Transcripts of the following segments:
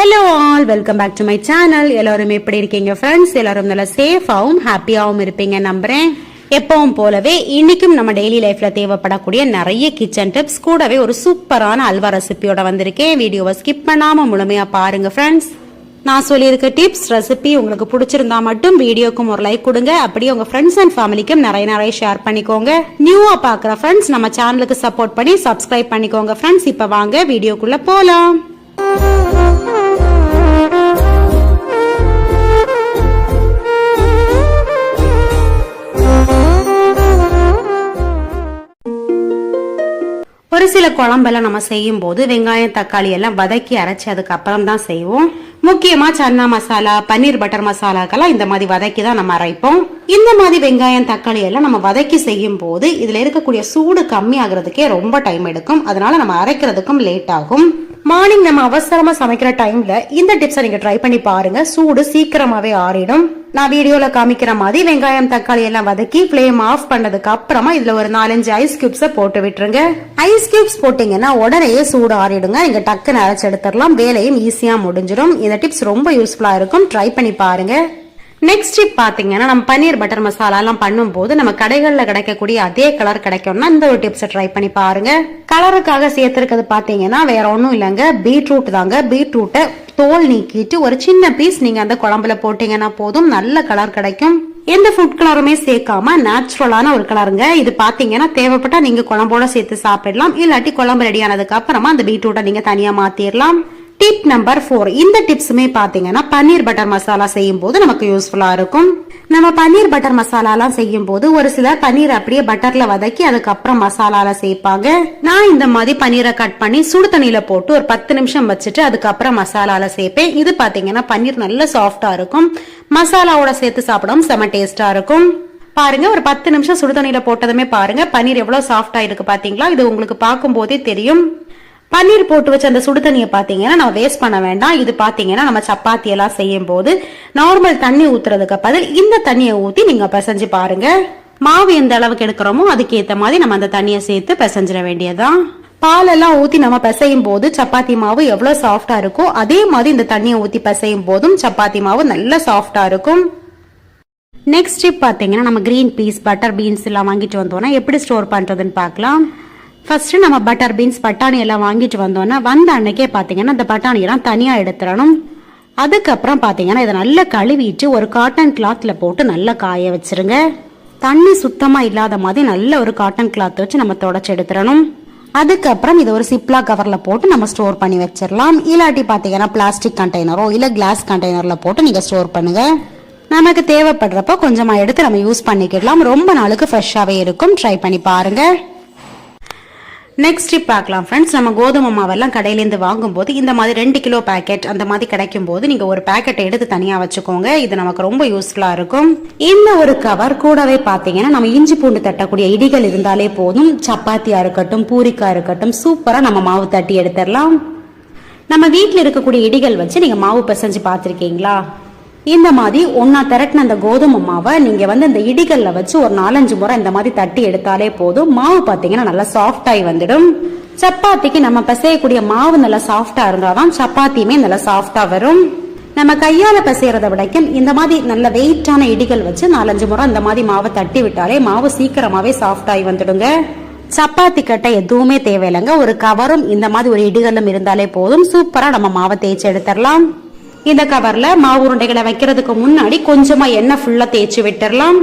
Hello all welcome back to my channel எல்லாரும் எப்படி இருக்கீங்க ஃப்ரெண்ட்ஸ் எல்லாரும் நல்லா சேஃபாகவும் ஹாப்பியாகவும் இருப்பீங்க நம்புறேன். எப்பவும் போலவே இன்னைக்கும் நம்ம டெய்லி லைஃப்ல தேவைப்படக்கூடிய நிறைய கிச்சன் டிப்ஸ் கூடவே ஒரு சூப்பரான அல்வா ரெசிபியோட வந்திருக்கேன். வீடியோவை ஸ்கிப் பண்ணாம முழுமையா பாருங்க ஃப்ரெண்ட்ஸ் நான் சொல்லியிருக்க டிப்ஸ் ரெசிபி உங்களுக்கு பிடிச்சிருந்தா மட்டும் வீடியோக்கும் ஒரு லைக் கொடுங்க. அப்படியே உங்க ஃப்ரெண்ட்ஸ் அண்ட் ஃபேமிலிக்கும் நிறைய நிறைய ஷேர் பண்ணிக்கோங்க. நியூவா பாக்குற ஃப்ரெண்ட்ஸ் நம்ம சேனலுக்கு சப்போர்ட் பண்ணி சப்ஸ்கிரைப் பண்ணிக்கோங்க ஃப்ரெண்ட்ஸ் இப்போ வாங்க வீடியோக்குள்ள போலாம். சில குழம்பெல்லாம் நம்ம செய்யும் போது வெங்காயம் தக்காளி எல்லாம் வதக்கி அரைச்சி அதுக்கப்புறம் தான் செய்வோம். முக்கியமா சன்னா மசாலா பன்னீர் பட்டர் மசாலாக்கெல்லாம் இந்த மாதிரி வதக்கி தான் நம்ம அரைப்போம். இந்த மாதிரி வெங்காயம் தக்காளி எல்லாம் நம்ம வதக்கி செய்யும் போது இதுல இருக்கக்கூடிய சூடு கம்மி ஆகுறதுக்கே ரொம்ப டைம் எடுக்கும். அதனால நம்ம அரைக்கிறதுக்கும் லேட் ஆகும். மார்னிங் நம்ம அவசரமா சமைக்கிற டைம்ல இந்த டிப்ஸை நீங்க ட்ரை பண்ணி பாருங்க. சூடு சீக்கிரமாவே ஆறிடும். நான் வீடியோல காமிக்கிற மாதிரி வெங்காயம் தக்காளி எல்லாம் வதக்கி ஃப்ளேம் ஆஃப் பண்ணதுக்கு அப்புறமா இதுல ஒரு நாலஞ்சு ஐஸ் கியூப்ஸ போட்டு விட்டுருங்க. ஐஸ் கியூப்ஸ் போட்டீங்கன்னா உடனே சூடு ஆறிடுங்க. நீங்க டக்குன்னு அரைச்சு எடுத்துடலாம். வேலையும் ஈஸியா முடிஞ்சிடும். இந்த டிப்ஸ் ரொம்ப யூஸ்ஃபுல்லா இருக்கும். ட்ரை பண்ணி பாருங்க. நெக்ஸ்ட் டிப் பார்த்தீங்கன்னா நம்ம பன்னீர் பட்டர் மசாலாலாம் பண்ணும்போது நம்ம கடைகளில் கிடைக்கக்கூடிய அதே கலர் கிடைக்கும்னா இந்த ஒரு டிப்ஸை ட்ரை பண்ணி பாருங்க. கலருக்காக சேர்த்துருக்கிறது பார்த்தீங்கன்னா வேற ஒன்றும் இல்லைங்க. பீட்ரூட் தாங்க. பீட்ரூட்டை தோல் நீக்கிட்டு ஒரு சின்ன பீஸ் நீங்கள் அந்த குழம்புல போட்டீங்கன்னா போதும். நல்ல கலர் கிடைக்கும். எந்த ஃபுட் கலருமே சேர்க்காம நேச்சுரலான ஒரு கலருங்க இது பார்த்தீங்கன்னா தேவைப்பட்டா நீங்கள் குழம்போட சேர்த்து சாப்பிடலாம். இல்லாட்டி குழம்பு ரெடி ஆனதுக்கு அப்புறமா அந்த பீட்ரூட்டை நீங்கள் தனியாக மாற்றிடலாம் டிப் நம்பர் ஃபோர் இந்த டிப்ஸுமே பார்த்தீங்கன்னா பன்னீர் பட்டர் மசாலா செய்யும் போது நமக்கு யூஸ்ஃபுல்லாக இருக்கும். நம்ம பன்னீர் பட்டர் மசாலாலாம் செய்யும் போது ஒரு சிலர் பன்னீர் அப்படியே பட்டர்ல வதக்கி அதுக்கப்புறம் மசாலால சேர்ப்பாங்க நான் இந்த மாதிரி பன்னீரை கட் பண்ணி சுடு தண்ணியில போட்டு ஒரு பத்து நிமிஷம் வச்சுட்டு அதுக்கப்புறம் மசாலால சேர்ப்பேன் இது பாத்தீங்கன்னா பன்னீர் நல்ல சாஃப்டா இருக்கும். மசாலாவோட சேர்த்து சாப்பிடவும் செம டேஸ்டா இருக்கும். பாருங்க ஒரு பத்து நிமிஷம் சுடு தண்ணியில போட்டதுமே பாருங்க. பன்னீர் எவ்வளவு சாஃப்டா இருக்கு பாத்தீங்களா இது உங்களுக்கு பார்க்கும் போதே தெரியும். பன்னீர் போட்டு வச்ச அந்த சுடு தண்ணியை பார்த்தீங்கன்னா நம்ம வேஸ்ட் பண்ண வேண்டாம். இது பார்த்தீங்கன்னா நம்ம சப்பாத்தி எல்லாம் செய்யும் போது நார்மல் தண்ணி ஊத்துறதுக்கு பதில் இந்த தண்ணியை ஊற்றி நீங்கள் பிசைஞ்சு பாருங்க. மாவு எந்த அளவுக்கு எடுக்கிறோமோ அதுக்கேற்ற மாதிரி நம்ம அந்த தண்ணியை சேர்த்து பிசைஞ்சிட வேண்டியதுதான். பாலெல்லாம் ஊத்தி நம்ம பிசையும் போது சப்பாத்தி மாவு எவ்வளவு சாஃப்டா இருக்கோ அதே மாதிரி இந்த தண்ணியை ஊத்தி பிசையும் போதும் சப்பாத்தி மாவு நல்ல சாஃப்டா இருக்கும். நெக்ஸ்ட் டிப் பார்த்தீங்கன்னா நம்ம கிரீன் பீஸ் பட்டர் பீன்ஸ் எல்லாம் வாங்கிட்டு வந்தோம்னா எப்படி ஸ்டோர் பண்ணுறதுன்னு பார்க்கலாம் ஃபஸ்ட்டு நம்ம பட்டர் பீன்ஸ் பட்டாணி எல்லாம் வாங்கிட்டு வந்தோன்னா வந்த அன்னைக்கே பார்த்தீங்கன்னா அந்த பட்டாணியெல்லாம் தனியாக எடுத்துடணும். அதுக்கப்புறம் பார்த்தீங்கன்னா இதை நல்லா கழுவிட்டு ஒரு காட்டன் கிளாத்தில் போட்டு நல்லா காய வச்சுருங்க. தண்ணி சுத்தமாக இல்லாத மாதிரி நல்ல ஒரு காட்டன் கிளாத் வச்சு நம்ம தொடச்சி எடுத்துடணும். அதுக்கப்புறம் இதை ஒரு சிப்லா கவரில் போட்டு நம்ம ஸ்டோர் பண்ணி வச்சிடலாம். இல்லாட்டி பார்த்தீங்கன்னா பிளாஸ்டிக் கண்டெய்னரோ இல்லை கிளாஸ் கண்டெய்னரில் போட்டு நீங்கள் ஸ்டோர் பண்ணுங்கள் நமக்கு தேவைப்படுறப்போ கொஞ்சமாக எடுத்து நம்ம யூஸ் பண்ணிக்கிடலாம். ரொம்ப நாளுக்கு ஃப்ரெஷ்ஷாகவே இருக்கும். ட்ரை பண்ணி பாருங்கள் நெக்ஸ்ட் டிப் பார்க்கலாம் ஃப்ரெண்ட்ஸ் நம்ம கோதுமை மாவெல்லாம் கடையிலேருந்து வாங்கும்போது இந்த மாதிரி ரெண்டு கிலோ பேக்கெட் அந்த மாதிரி கிடைக்கும் போது நீங்கள் ஒரு பேக்கெட் எடுத்து தனியாக வச்சுக்கோங்க. இது நமக்கு ரொம்ப யூஸ்ஃபுல்லாக இருக்கும். இந்த ஒரு கவர் கூடவே பார்த்தீங்கன்னா நம்ம இஞ்சி பூண்டு தட்டக்கூடிய இடிகள் இருந்தாலே போதும். சப்பாத்தியாக இருக்கட்டும் பூரிக்கா இருக்கட்டும் சூப்பராக நம்ம மாவு தட்டி எடுத்துடலாம். நம்ம வீட்டில் இருக்கக்கூடிய இடிகள் வச்சு நீங்கள் மாவு பிசைஞ்சு பார்த்துருக்கீங்களா? இந்த மாதிரி ஒன்னா திரட்டின அந்த கோதுமை மாவை நீங்க வந்து இந்த இடிகளில் வச்சு ஒரு நாலஞ்சு முறை இந்த மாதிரி தட்டி எடுத்தாலே போதும். மாவு பாத்தீங்கன்னா நல்லா சாஃப்ட் வந்துடும். சப்பாத்திக்கு நம்ம பிசையக்கூடிய மாவு நல்லா சாஃப்டா இருந்தாதான் சப்பாத்தியுமே நல்லா சாஃப்டா வரும். நம்ம கையால பிசைகிறத விடைக்கும் இந்த மாதிரி நல்ல வெயிட்டான இடிகள் வச்சு நாலஞ்சு முறை இந்த மாதிரி மாவை தட்டி விட்டாலே மாவு சீக்கிரமாவே சாஃப்ட் வந்துடுங்க. சப்பாத்தி கட்டை எதுவுமே தேவையில்லைங்க. ஒரு கவரும் இந்த மாதிரி ஒரு இடிகளும் இருந்தாலே போதும். சூப்பரா நம்ம மாவை தேய்ச்சி எடுத்துடலாம். இந்த கவர்ல மாவு உருண்டைகளை வைக்கிறதுக்கு முன்னாடி கொஞ்சமா எண்ணெய் ஃபுல்லா தேய்ச்சி விட்டுறலாம்.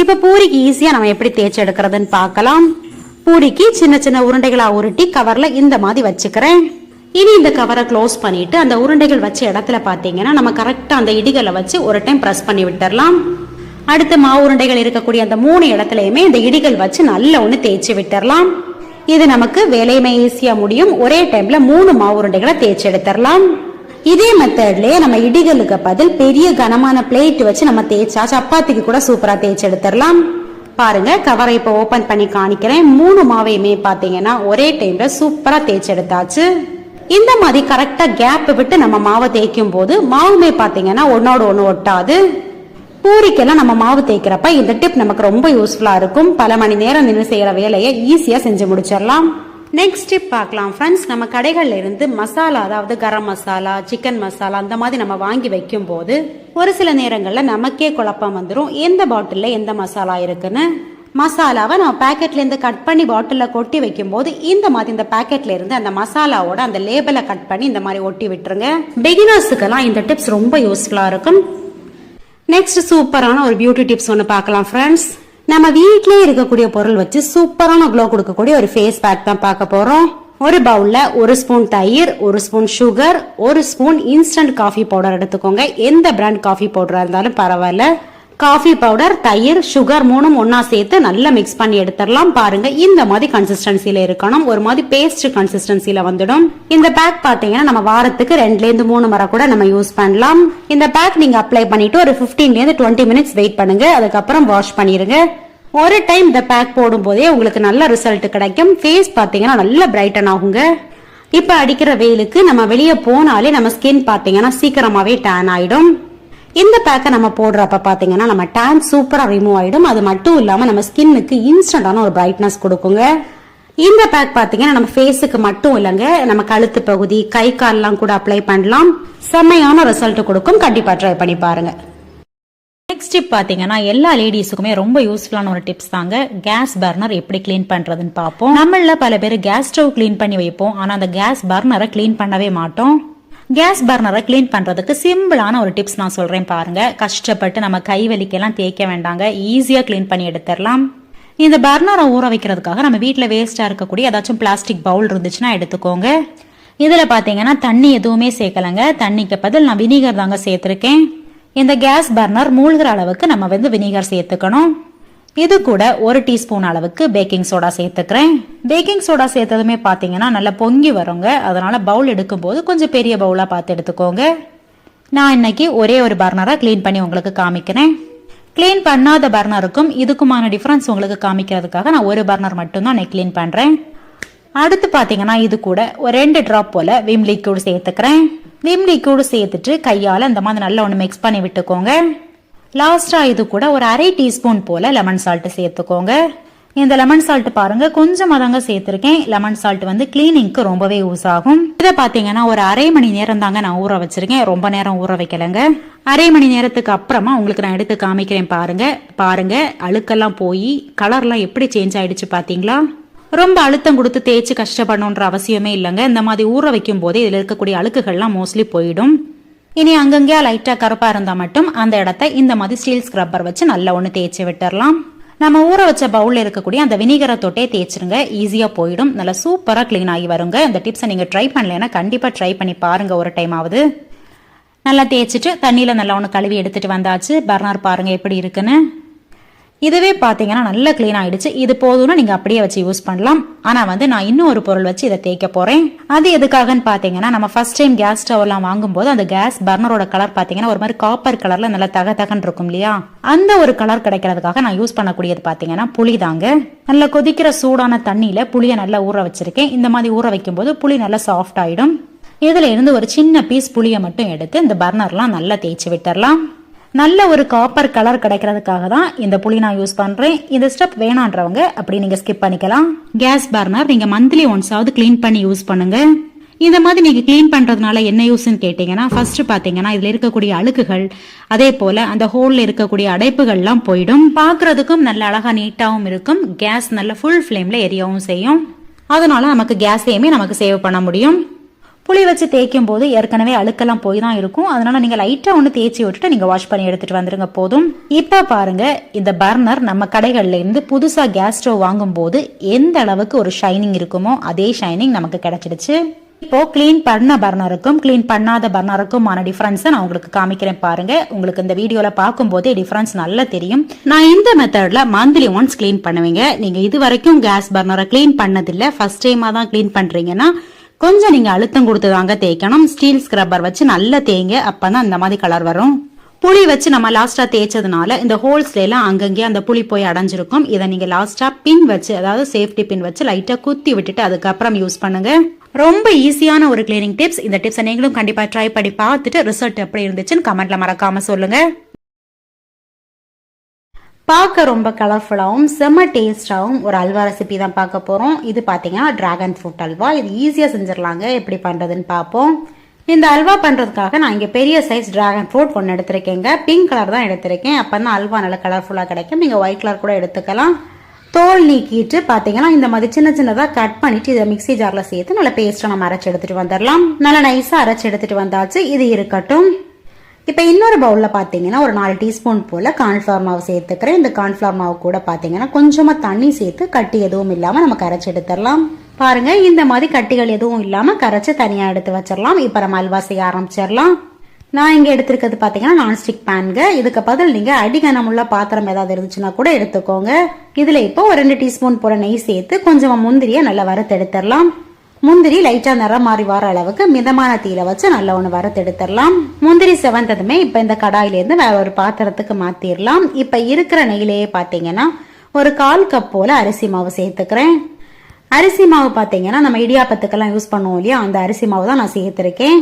இப்ப பூரிக்கு ஈஸியா நம்ம எப்படி தேய்ச்சி எடுக்கிறதுன்னு பார்க்கலாம். பூரிக்கு சின்ன சின்ன உருண்டைகளா உருட்டி கவர்ல இந்த மாதிரி வச்சுக்கிறேன். இனி இந்த கவரை க்ளோஸ் பண்ணிட்டு அந்த உருண்டைகள் வச்ச இடத்துல பாத்தீங்கன்னா நம்ம கரெக்டா அந்த இடிகளை வச்சு ஒரு டைம் ப்ரெஸ் பண்ணி விட்டுறலாம். அடுத்து மாவு உருண்டைகள் இருக்கக்கூடிய அந்த மூணு இடத்துலயுமே இந்த இடிகள் வச்சு நல்ல ஒன்று தேய்ச்சி விட்டுறலாம். இது நமக்கு வேலையுமே ஈஸியா முடியும். ஒரே டைம்ல மூணு மாவு உருண்டைகளை தேய்ச்சி எடுத்துடலாம் இதே மெத்தட்லயே நம்ம இடிகளுக்கு பதில் பெரிய கனமான பிளேட் வச்சு நம்ம தேய்ச்சா சப்பாத்திக்கு கூட சூப்பரா தேய்ச்சி எடுத்துடலாம் பாருங்க கவரை இப்போ ஓபன் பண்ணி காணிக்கிறேன். மூணு மாவையுமே பாத்தீங்கன்னா ஒரே டைம்ல சூப்பரா தேய்ச்சி எடுத்தாச்சு இந்த மாதிரி கரெக்டா கேப் விட்டு நம்ம மாவை தேய்க்கும் போது மாவுமே பாத்தீங்கன்னா ஒன்னோட ஒன்று ஒட்டாது. பூரிக்கெல்லாம் நம்ம மாவு தேய்க்கிறப்ப இந்த டிப் நமக்கு ரொம்ப யூஸ்ஃபுல்லா இருக்கும். பல மணி நேரம் நின்று செய்யற வேலையை ஈஸியா செஞ்சு முடிச்சிடலாம். நெக்ஸ்ட் டிப் பார்க்கலாம் ஃப்ரெண்ட்ஸ் நம்ம கடைகள்ல இருந்து மசாலா அதாவது கரம் மசாலா சிக்கன் மசாலா அந்த மாதிரி நம்ம வாங்கி வைக்கும் போது ஒரு சில நேரங்களில் நமக்கே குழப்பம் வந்துடும் எந்த பாட்டிலில் எந்த மசாலா இருக்குன்னு? மசாலாவை நம்ம பேக்கெட்லேருந்து கட் பண்ணி பாட்டிலில் கொட்டி வைக்கும்போது இந்த மாதிரி இந்த பேக்கெட்ல இருந்து அந்த மசாலாவோட அந்த லேபிளை கட் பண்ணி இந்த மாதிரி ஒட்டி விட்டுருங்க. பிகினர்ஸுக்கெல்லாம் இந்த டிப்ஸ் ரொம்ப யூஸ்ஃபுல்லாக இருக்கும். நெக்ஸ்ட் சூப்பரான ஒரு பியூட்டி டிப்ஸ் ஒன்று பார்க்கலாம் ஃப்ரெண்ட்ஸ் நம்ம வீட்டிலே இருக்கக்கூடிய பொருள் வச்சு சூப்பரான க்ளோ கொடுக்கக்கூடிய ஒரு ஃபேஸ் பேக் தான் பார்க்க போறோம். ஒரு பவுல்ல ஒரு ஸ்பூன் தயிர் ஒரு ஸ்பூன் சுகர் ஒரு ஸ்பூன் இன்ஸ்டன்ட் காஃபி பவுடர் எடுத்துக்கோங்க. எந்த பிராண்ட் காஃபி பவுடரா இருந்தாலும் பரவாயில்ல. காஃபி பவுடர் தயிர் சுகர் மூணும் ஒன்றா சேர்த்து நல்லா மிக்ஸ் பண்ணி எடுத்துடலாம். பாருங்க இந்த மாதிரி கன்சிஸ்டன்சில இருக்கணும். ஒரு மாதிரி பேஸ்ட் கன்சிஸ்டன்சில வந்துடும். இந்த பேக் பாத்தீங்கன்னா நம்ம வாரத்துக்கு ரெண்டுல இருந்து மூணு முறை கூட நம்ம யூஸ் பண்ணலாம். இந்த பேக் நீங்க அப்ளை பண்ணிட்டு ஒரு 15 ல இருந்து டுவெண்ட்டி மினிட்ஸ் வெயிட் பண்ணுங்க. அதுக்கப்புறம் வாஷ் பண்ணிருங்க. ஒரு டைம் இந்த பேக் போடும் போதே உங்களுக்கு நல்ல ரிசல்ட் கிடைக்கும். ஃபேஸ் பாத்தீங்கன்னா நல்ல பிரைட்டன் ஆகுங்க. இப்ப அடிக்கிற வெயிலுக்கு நம்ம வெளியே போனாலே நம்ம ஸ்கின் பாத்தீங்கன்னா சீக்கிரமாவே டேன் ஆயிடும். இந்த பேக்கை நம்ம போடுறப்ப பார்த்தீங்கன்னா நம்ம டேன் சூப்பராக ரிமூவ் ஆகிடும் அது மட்டும் இல்லாமல் நம்ம ஸ்கின்னுக்கு இன்ஸ்டன்டான ஒரு பிரைட்னஸ் கொடுக்குங்க. இந்த பேக் பார்த்தீங்கன்னா நம்ம ஃபேஸுக்கு மட்டும் இல்லைங்க. நம்ம கழுத்து பகுதி கை கால்லாம் கூட அப்ளை பண்ணலாம். செம்மையான ரிசல்ட் கொடுக்கும். கண்டிப்பாக ட்ரை பண்ணி பாருங்க. நெக்ஸ்ட் டிப் பார்த்தீங்கன்னா எல்லா லேடிஸுக்குமே ரொம்ப யூஸ்ஃபுல்லான ஒரு டிப்ஸ் தாங்க. கேஸ் பர்னர் எப்படி க்ளீன் பண்ணுறதுன்னு பார்ப்போம் நம்மள பல பேர் கேஸ் ஸ்டவ் க்ளீன் பண்ணி வைப்போம். ஆனால் அந்த கேஸ் பர்னரை க்ளீன் பண்ணவே மாட்டோம். கேஸ் பர்னரை க்ளீன் பண்ணுறதுக்கு சிம்பிளான ஒரு டிப்ஸ் நான் சொல்கிறேன் பாருங்க. கஷ்டப்பட்டு நம்ம கை வலிக்கெல்லாம் தேய்க்க வேண்டாங்க. ஈஸியாக க்ளீன் பண்ணி எடுத்துடலாம். இந்த பர்னரை ஊற வைக்கிறதுக்காக நம்ம வீட்டில் வேஸ்ட்டாக இருக்கக்கூடிய ஏதாச்சும் பிளாஸ்டிக் பவுல் இருந்துச்சுன்னா எடுத்துக்கோங்க. இதில் பார்த்தீங்கன்னா தண்ணி எதுவுமே சேர்க்கலைங்க. தண்ணிக்கு பதில் நான் வினிகர் தாங்க சேர்த்துருக்கேன். இந்த கேஸ் பர்னர் மூழ்கிற அளவுக்கு நம்ம வந்து வினிகர் சேர்த்துக்கணும். இது கூட ஒரு டீஸ்பூன் அளவுக்கு பேக்கிங் சோடா சேர்த்துக்கிறேன். பேக்கிங் சோடா சேர்த்ததுமே பார்த்தீங்கன்னா நல்லா பொங்கி வருங்க. அதனால பவுல் எடுக்கும்போது கொஞ்சம் பெரிய பவுலாக பார்த்து எடுத்துக்கோங்க. நான் இன்னைக்கு ஒரே ஒரு பர்னராக க்ளீன் பண்ணி உங்களுக்கு காமிக்கிறேன். க்ளீன் பண்ணாத பர்னருக்கும் இதுக்குமான டிஃப்ரென்ஸ் உங்களுக்கு காமிக்கிறதுக்காக நான் ஒரு பர்னர் மட்டும்தான் நான் க்ளீன் பண்ணுறேன் அடுத்து பார்த்தீங்கன்னா இது கூட ஒரு ரெண்டு ட்ராப் போல் விம் லீக்யூடு சேர்த்துக்கிறேன். விம் லீக்யூடு சேர்த்துட்டு கையால் இந்த மாதிரி நல்லா ஒன்று மிக்ஸ் பண்ணி விட்டுக்கோங்க. லாஸ்ட்டாக இது கூட ஒரு அரை டீஸ்பூன் போல் லெமன் சால்ட்டு சேர்த்துக்கோங்க. இந்த லெமன் சால்ட் பாருங்க கொஞ்சமாக தாங்க சேர்த்துருக்கேன். லெமன் சால்ட் வந்து கிளீனிங்க்கு ரொம்பவே யூஸ் ஆகும். இதை பார்த்தீங்கன்னா ஒரு அரை மணி நேரம் தாங்க நான் ஊற வச்சிருக்கேன். ரொம்ப நேரம் ஊற வைக்கலைங்க. அரை மணி நேரத்துக்கு அப்புறமா உங்களுக்கு நான் எடுத்து காமிக்கிறேன் பாருங்க. பாருங்க அழுக்கெல்லாம் போய் கலர்லாம் எப்படி சேஞ்ச் ஆயிடுச்சு பார்த்தீங்களா ரொம்ப அழுத்தம் கொடுத்து தேய்ச்சி கஷ்டப்படணுன்ற அவசியமே இல்லைங்க. இந்த மாதிரி ஊற வைக்கும் போதே இதில் இருக்கக்கூடிய அழுக்குகள்லாம் மோஸ்ட்லி போயிடும். இனி அங்கங்கேயா லைட்டாக கருப்பாக இருந்தால் மட்டும் அந்த இடத்த இந்த மாதிரி ஸ்டீல் ஸ்க்ரப்பர் வச்சு நல்லா ஒன்று தேய்ச்சி விட்டுறலாம். நம்ம ஊற வச்ச பவுலில் இருக்கக்கூடிய அந்த வினிகரை தொட்டே தேய்ச்சிருங்க. ஈஸியாக போயிடும். நல்லா சூப்பராக க்ளீன் ஆகி வருங்க. இந்த டிப்ஸை நீங்கள் ட்ரை பண்ணலைன்னா கண்டிப்பாக ட்ரை பண்ணி பாருங்க ஒரு டைம் ஆகுது நல்லா தேய்ச்சிட்டு தண்ணியில் நல்லா ஒன்று கழுவி எடுத்துட்டு வந்தாச்சு. பர்னர் பாருங்க எப்படி இருக்குன்னு. இதுவே பார்த்தீங்கன்னா நல்லா க்ளீன் ஆயிடுச்சு. இது போதும்னா நீங்கள் அப்படியே வச்சு யூஸ் பண்ணலாம். ஆனால் வந்து நான் இன்னும் ஒரு பொருள் வச்சு இதை தேய்க்க போகிறேன் அது எதுக்காகன்னு பார்த்தீங்கன்னா நம்ம ஃபர்ஸ்ட் டைம் கேஸ் ஸ்டவ்லாம் வாங்கும்போது அந்த கேஸ் பர்னரோட கலர் பார்த்தீங்கன்னா ஒரு மாதிரி காப்பர் கலரில் நல்லா தக தகன் இருக்கும் இல்லையா? அந்த ஒரு கலர் கிடைக்கிறதுக்காக நான் யூஸ் பண்ணக்கூடியது பார்த்தீங்கன்னா புளி தாங்க. நல்லா கொதிக்கிற சூடான தண்ணியில் புளியை நல்லா ஊற வச்சிருக்கேன். இந்த மாதிரி ஊற வைக்கும்போது புளி நல்லா சாஃப்ட் ஆயிடும். இதுல இருந்து ஒரு சின்ன பீஸ் புளியை மட்டும் எடுத்து இந்த பர்னர்லாம் நல்லா தேய்ச்சி விட்டுறலாம். நல்ல ஒரு காப்பர் கலர் கிடைக்கிறதுக்காக தான் இந்த புளி நான் யூஸ் பண்றேன். இந்த ஸ்டெப் வேணான்றவங்க அப்படி நீங்க ஸ்கிப் பண்ணிக்கலாம். கேஸ் பர்னர் நீங்க மந்த்லி ஒன்ஸாவது க்ளீன் பண்ணி யூஸ் பண்ணுங்க. இந்த மாதிரி நீங்க க்ளீன் பண்றதுனால என்ன யூஸ்ன்னு கேட்டீங்கன்னா ஃபர்ஸ்ட் பாத்தீங்கன்னா இதுல இருக்கக்கூடிய அழுக்குகள் அதே போல அந்த ஹோல்ல இருக்கக்கூடிய அடைப்புகள்லாம் போயிடும். பாக்குறதுக்கும் நல்ல அழகா நீட்டாவும் இருக்கும். கேஸ் நல்ல ஃபுல் ஃபிளேம்ல எரியவும் செய்யும். அதனால நமக்கு கேஸையுமே நமக்கு சேவ் பண்ண முடியும். புளி வச்சு தேய்க்கும் போது ஏற்கனவே அழுக்கெல்லாம் போய் தான் இருக்கும். அதனால நீங்க லைட்டா ஒன்று தேய்ச்சி விட்டுட்டு நீங்க வாஷ் பண்ணி எடுத்துட்டு வந்துருங்க போதும். இப்போ பாருங்க இந்த பர்னர் நம்ம கடைகள்ல இருந்து புதுசா கேஸ் ஸ்டவ் வாங்கும் போது எந்த அளவுக்கு ஒரு ஷைனிங் இருக்குமோ அதே ஷைனிங் நமக்கு கிடைச்சிடுச்சு. இப்போ க்ளீன் பண்ண பர்னருக்கும் க்ளீன் பண்ணாத பர்னருக்குமான டிஃபரன்ஸை நான் உங்களுக்கு காமிக்கிறேன் பாருங்க. உங்களுக்கு இந்த வீடியோல பார்க்கும்போதே டிஃபரன்ஸ் நல்லா தெரியும். நான் இந்த மெத்தட்ல மந்த்லி ஒன்ஸ் க்ளீன் பண்ணுவீங்க. நீங்க இது வரைக்கும் கேஸ் பர்னரை க்ளீன் பண்ணதில்லை. ஃபர்ஸ்ட் டைமா தான் க்ளீன் பண்றீங்கன்னா கொஞ்சம் நீங்க அழுத்தம் கொடுத்து தாங்க தேய்க்கணும். ஸ்டீல் ஸ்க்ரப்பர் வச்சு நல்லா தேய்ங்க அப்பதான் இந்த மாதிரி கலர் வரும். புளி வச்சு நம்ம லாஸ்டா தேய்ச்சதுனால இந்த ஹோல்ஸ்ல எல்லாம் அங்கங்கே அந்த புளி போய் அடைஞ்சிருக்கும். இதை நீங்க லாஸ்டா பின் வச்சு அதாவது சேஃப்டி பின் வச்சு லைட்டா குத்தி விட்டுட்டு அதுக்கப்புறம் யூஸ் பண்ணுங்க. ரொம்ப ஈஸியான ஒரு கிளீனிங் டிப்ஸ் இந்த டிப்ஸை நீங்களும் கண்டிப்பா ட்ரை பண்ணி பார்த்துட்டு ரிசல்ட் எப்படி இருந்துச்சுன்னு கமெண்ட்ல மறக்காம சொல்லுங்க. பார்க்க ரொம்ப கலர்ஃபுல்லாகவும் செம்ம டேஸ்டாகவும் ஒரு அல்வா ரெசிபி தான் பார்க்க போகிறோம் இது பார்த்தீங்கன்னா ட்ராகன் ஃப்ரூட் அல்வா. இது ஈஸியாக செஞ்சிடலாங்க. எப்படி பண்ணுறதுன்னு பார்ப்போம். இந்த அல்வா பண்ணுறதுக்காக நான் இங்கே பெரிய சைஸ் டிராகன் ஃப்ரூட் ஒன்று எடுத்திருக்கேங்க. பிங்க் கலர் தான் எடுத்திருக்கேன். அப்போ தான் அல்வா நல்லா கலர்ஃபுல்லாக கிடைக்கும். நீங்கள் ஒயிட் கலர் கூட எடுத்துக்கலாம். தோல் நீக்கிட்டு பார்த்தீங்கன்னா இந்த மாதிரி சின்ன சின்னதாக கட் பண்ணிட்டு இதை மிக்ஸி ஜாரில் சேர்த்து நல்லா பேஸ்ட்டாக நம்ம அரைச்சி எடுத்துகிட்டு வந்துடலாம். நல்லா நைஸாக அரைச்சி எடுத்துகிட்டு வந்தாச்சு. இது இருக்கட்டும். இப்போ இன்னொரு பவுலில் பார்த்தீங்கன்னா ஒரு நாலு டீஸ்பூன் போல் கார்ன்ஃப்ளவர் மாவு சேர்த்துக்கிறேன். இந்த கார்ன்ஃப்ளவர் மாவு கூட பார்த்தீங்கன்னா கொஞ்சமாக தண்ணி சேர்த்து கட்டி எதுவும் இல்லாமல் நம்ம கரைச்சி எடுத்துடலாம். பாருங்க இந்த மாதிரி கட்டிகள் எதுவும் இல்லாமல் கரைச்சி தனியாக எடுத்து வச்சிடலாம். இப்போ நம்ம அல்வா செய்ய ஆரம்பிச்சிடலாம். நான் இங்கே எடுத்திருக்கிறது பார்த்தீங்கன்னா நான்ஸ்டிக் பேனுங்க இதுக்கு பதில் நீங்கள் அடிகனமுள்ள பாத்திரம் ஏதாவது இருந்துச்சுன்னா கூட எடுத்துக்கோங்க. இதில் இப்போ ஒரு ரெண்டு டீஸ்பூன் போல நெய் சேர்த்து கொஞ்சமாக முந்திரியை நல்லா வறுத்து எடுத்துடலாம். முந்திரி லைட்டா நிறம் மாறி வர அளவுக்கு மிதமான தீயில வச்சு நல்லா ஒன்று வறுத்து எடுத்துடலாம். முந்திரி செவந்ததுமே இப்போ இந்த கடாயிலேருந்து வேற ஒரு பாத்திரத்துக்கு மாத்திரலாம் இப்போ இருக்கிற நெய்யிலேயே பார்த்தீங்கன்னா ஒரு கால் கப் போல அரிசி மாவு சேர்த்துக்கிறேன். அரிசி மாவு பார்த்தீங்கன்னா நம்ம இடியாப்பத்துக்கெல்லாம் யூஸ் பண்ணுவோம் இல்லையா? அந்த அரிசி மாவு தான் நான் சேர்த்துருக்கேன்.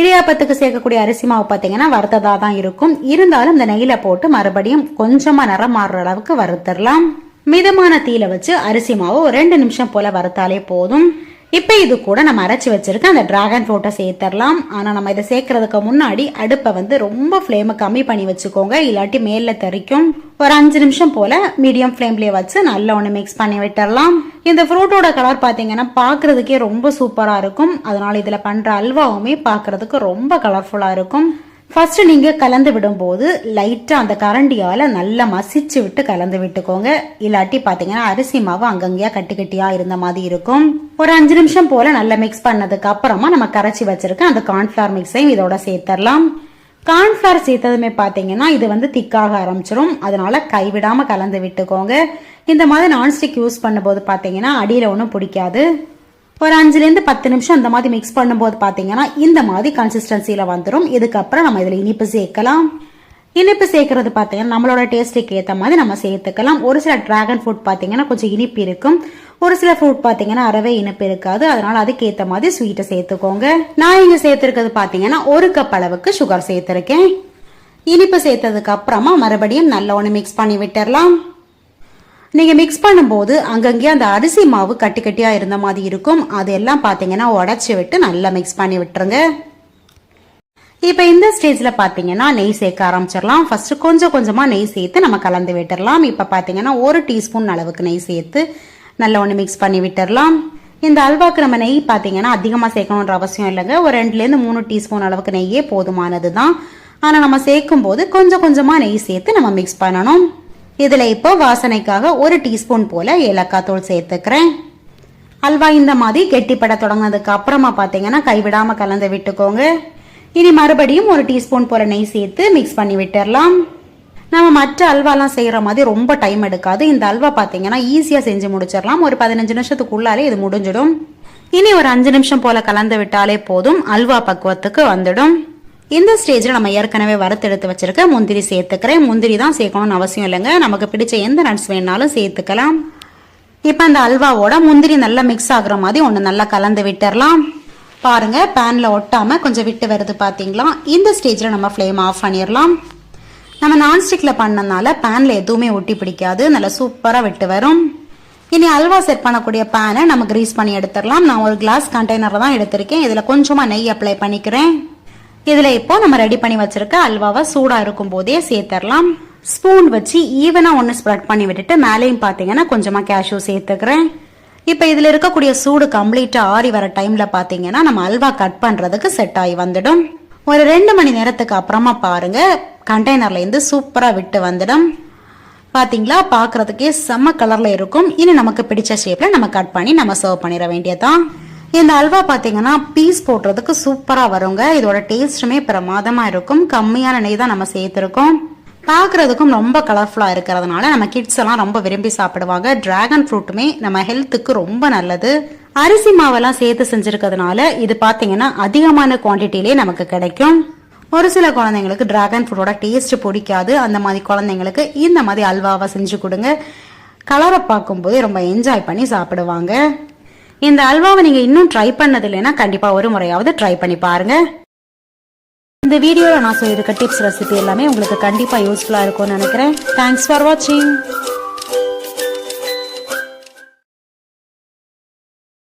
இடியாப்பத்துக்கு சேர்க்கக்கூடிய அரிசி மாவு பார்த்தீங்கன்னா வறுத்ததாக தான் இருக்கும். இருந்தாலும் இந்த நெய்யில போட்டு மறுபடியும் கொஞ்சமா நிறம் மாறுற அளவுக்கு வறுத்துடலாம். மிதமான தீயில வச்சு அரிசி மாவு ஒரு ரெண்டு நிமிஷம் போல வறுத்தாலே போதும். இப்போ இது கூட நம்ம அரைச்சி வச்சிருக்க அந்த டிராகன் ஃப்ரூட்டை சேர்த்துடலாம் ஆனால் நம்ம இதை சேர்க்கறதுக்கு முன்னாடி அடுப்பை வந்து ரொம்ப ஃப்ளேமை கம்மி பண்ணி வச்சுக்கோங்க. இல்லாட்டி மேலே தறிக்கும். ஒரு அஞ்சு நிமிஷம் போல மீடியம் ஃப்ளேம்லேயே வச்சு நல்லா ஒன்று மிக்ஸ் பண்ணி விட்டுடலாம் இந்த ஃப்ரூட்டோட கலர் பார்த்தீங்கன்னா பார்க்கறதுக்கே ரொம்ப சூப்பராக இருக்கும். அதனால் இதில் பண்ணுற அல்வாவுமே பார்க்கறதுக்கு ரொம்ப கலர்ஃபுல்லாக இருக்கும். ஃபஸ்ட்டு நீங்கள் கலந்து விடும்போது லைட்டாக அந்த கரண்டியால் நல்லா மசிச்சு விட்டு கலந்து விட்டுக்கோங்க. இல்லாட்டி பார்த்தீங்கன்னா அரிசி மாவு அங்கங்கேயா கட்டி கட்டியாக இருந்த மாதிரி இருக்கும். ஒரு அஞ்சு நிமிஷம் போல் நல்லா மிக்ஸ் பண்ணதுக்கு அப்புறமா நம்ம கரைச்சி வச்சிருக்க அந்த கார்ன்ஃப்ளவர் மிக்ஸையும் இதோட சேர்த்துடலாம் கார்ன்ஃப்ளவர் சேர்த்ததுமே பார்த்தீங்கன்னா இது வந்து திக்காக ஆரம்பிச்சிடும் அதனால கைவிடாமல் கலந்து விட்டுக்கோங்க. இந்த மாதிரி நான்ஸ்டிக் யூஸ் பண்ணும்போது பார்த்தீங்கன்னா அடியில் ஒன்றும் பிடிக்காது. ஒரு அஞ்சுலேருந்து பத்து நிமிஷம் அந்த மாதிரி மிக்ஸ் பண்ணும்போது பார்த்தீங்கன்னா இந்த மாதிரி கன்சிஸ்டன்சியில் வந்துடும் இதுக்கப்புறம் நம்ம இதில் இனிப்பு சேர்க்கலாம். இனிப்பு சேர்க்கறது பார்த்தீங்கன்னா நம்மளோட டேஸ்ட்டுக்கு ஏற்ற மாதிரி நம்ம சேர்த்துக்கலாம். ஒரு சில டிராகன் ஃப்ரூட் பார்த்தீங்கன்னா கொஞ்சம் இனிப்பு இருக்கும். ஒரு சில ஃப்ரூட் பார்த்தீங்கன்னா அறவே இனிப்பு இருக்காது. அதனால அதுக்கு ஏற்ற மாதிரி ஸ்வீட்டை சேர்த்துக்கோங்க. நான் இங்கே சேர்த்துருக்கிறது பார்த்தீங்கன்னா ஒரு கப் அளவுக்கு சுகர் சேர்த்துருக்கேன். இனிப்பு சேர்த்ததுக்கு அப்புறமா மறுபடியும் நல்ல ஒன்று மிக்ஸ் பண்ணி விட்டுடலாம் நீங்கள் மிக்ஸ் பண்ணும்போது அங்கங்கே அந்த அரிசி மாவு கட்டி கட்டியாக இருந்த மாதிரி இருக்கும். அதெல்லாம் பார்த்தீங்கன்னா உடச்சி விட்டு நல்லா மிக்ஸ் பண்ணி விட்டுருங்க. இப்போ இந்த ஸ்டேஜில் பார்த்தீங்கன்னா நெய் சேர்க்க ஆரம்பிச்சிடலாம். ஃபர்ஸ்ட் கொஞ்சம் கொஞ்சமாக நெய் சேர்த்து நம்ம கலந்து விட்டுடலாம். இப்போ பார்த்தீங்கன்னா ஒரு டீஸ்பூன் அளவுக்கு நெய் சேர்த்து நல்லா ஒன்று மிக்ஸ் பண்ணி விட்டுறலாம் இந்த அல்வாக்கு நம்ம நெய் பார்த்தீங்கன்னா அதிகமாக சேர்க்கணுன்ற அவசியம் இல்லைங்க. ஒரு ரெண்டுலேருந்து மூணு டீஸ்பூன் அளவுக்கு நெய்யே போதுமானது தான் ஆனால் நம்ம சேர்க்கும் போது கொஞ்சம் கொஞ்சமாக நெய் சேர்த்து நம்ம மிக்ஸ் பண்ணணும். இதில் இப்போ வாசனைக்காக ஒரு டீஸ்பூன் போல் ஏலக்காய் தூள் சேர்த்துக்கிறேன். அல்வா இந்த மாதிரி கெட்டிப்பட தொடங்கினதுக்கு அப்புறமா பார்த்தீங்கன்னா கைவிடாமல் கலந்து விட்டுக்கோங்க. இனி மறுபடியும் ஒரு டீஸ்பூன் போல் நெய் சேர்த்து மிக்ஸ் பண்ணி விட்டுறலாம். நம்ம மற்ற அல்வாலாம் செய்கிற மாதிரி ரொம்ப டைம் எடுக்காது. இந்த அல்வா பார்த்தீங்கன்னா ஈஸியாக செஞ்சு முடிச்சிடலாம். ஒரு பதினஞ்சு நிமிஷத்துக்குள்ளாலே இது முடிஞ்சிடும். இனி ஒரு அஞ்சு நிமிஷம் போல கலந்து விட்டாலே போதும். அல்வா பக்குவத்துக்கு வந்துடும். இந்த ஸ்டேஜில் நம்ம ஏற்கனவே வறுத்தெடுத்து வச்சிருக்க முந்திரி சேர்த்துக்கிறேன். முந்திரி தான் சேர்க்கணும்னு அவசியம் இல்லைங்க. நமக்கு பிடிச்ச எந்த நட்ஸ் வேணாலும் சேர்த்துக்கலாம். இப்போ அந்த அல்வாவோட முந்திரி நல்லா மிக்ஸ் ஆகுற மாதிரி ஒன்று நல்லா கலந்து விட்டுறலாம். பாருங்க பேனில் ஒட்டாமல் கொஞ்சம் விட்டு வருது பார்த்தீங்களா இந்த ஸ்டேஜில் நம்ம ஃப்ளேம் ஆஃப் பண்ணிடலாம் நம்ம நான்ஸ்டிக்கில் பண்ணனால பேனில் எதுவுமே ஒட்டி பிடிக்காது. நல்லா சூப்பராக விட்டு வரும். இனி அல்வா செட் பண்ணக்கூடிய பேனை நம்ம கிரீஸ் பண்ணி எடுத்துடலாம் நான் ஒரு கிளாஸ் கண்டெய்னரில் தான் எடுத்திருக்கேன். இதில் கொஞ்சமாக நெய் அப்ளை பண்ணிக்கிறேன். இதில் இப்போ நம்ம ரெடி பண்ணி வச்சிருக்க அல்வாவை சூடாக இருக்கும் போதே சேர்த்துடலாம் ஸ்பூன் வச்சு ஈவனாக ஒன்று ஸ்ப்ரெட் பண்ணி விட்டுட்டு மேலேயும் பார்த்தீங்கன்னா கொஞ்சமாக கேஷ்யூ சேர்த்துக்கிறேன். இப்போ இதில் இருக்கக்கூடிய சூடு கம்ப்ளீட்டாக ஆறி வர டைமில் பார்த்தீங்கன்னா நம்ம அல்வா கட் பண்ணுறதுக்கு செட் ஆகி வந்துடும். ஒரு ரெண்டு மணி நேரத்துக்கு அப்புறமா பாருங்க கண்டெய்னர்லேருந்து சூப்பராக விட்டு வந்துடும். பார்த்தீங்களா பார்க்குறதுக்கே செம்ம கலரில் இருக்கும். இனி நமக்கு பிடிச்ச ஷேப்பில் நம்ம கட் பண்ணி நம்ம சர்வ் பண்ணிட வேண்டியதான் இந்த அல்வா பார்த்தீங்கன்னா பீஸ் போடுறதுக்கு சூப்பராக வருங்க. இதோட டேஸ்ட்டுமே பிரமாதமாக இருக்கும். கம்மியான நெய் தான் நம்ம சேர்த்துருக்கோம். பார்க்குறதுக்கும் ரொம்ப கலர்ஃபுல்லாக இருக்கிறதுனால நம்ம கிட்ஸ் எல்லாம் ரொம்ப விரும்பி சாப்பிடுவாங்க. டிராகன் ஃப்ரூட்டுமே நம்ம ஹெல்த்துக்கு ரொம்ப நல்லது. அரிசி மாவெல்லாம் சேர்த்து செஞ்சுருக்கிறதுனால இது பார்த்தீங்கன்னா அதிகமான குவான்டிட்டிலே நமக்கு கிடைக்கும். ஒரு சில குழந்தைங்களுக்கு டிராகன் ஃப்ரூட்டோட டேஸ்ட் பிடிக்காது. அந்த மாதிரி குழந்தைங்களுக்கு இந்த மாதிரி அல்வாவை செஞ்சு கொடுங்க. கலரை பார்க்கும்போது ரொம்ப என்ஜாய் பண்ணி சாப்பிடுவாங்க. இந்த அல்வாவை நீங்கள் இன்னும் ட்ரை பண்ணது இல்லைன்னா கண்டிப்பாக ஒரு முறையாவது ட்ரை பண்ணி பாருங்க. இந்த வீடியோவில் நான் சொல்லியிருக்க டிப்ஸ் ரெசிபி எல்லாமே உங்களுக்கு கண்டிப்பாக யூஸ்ஃபுல்லாக இருக்கும்னு நினைக்கிறேன். தேங்க்ஸ் ஃபார் வாட்சிங்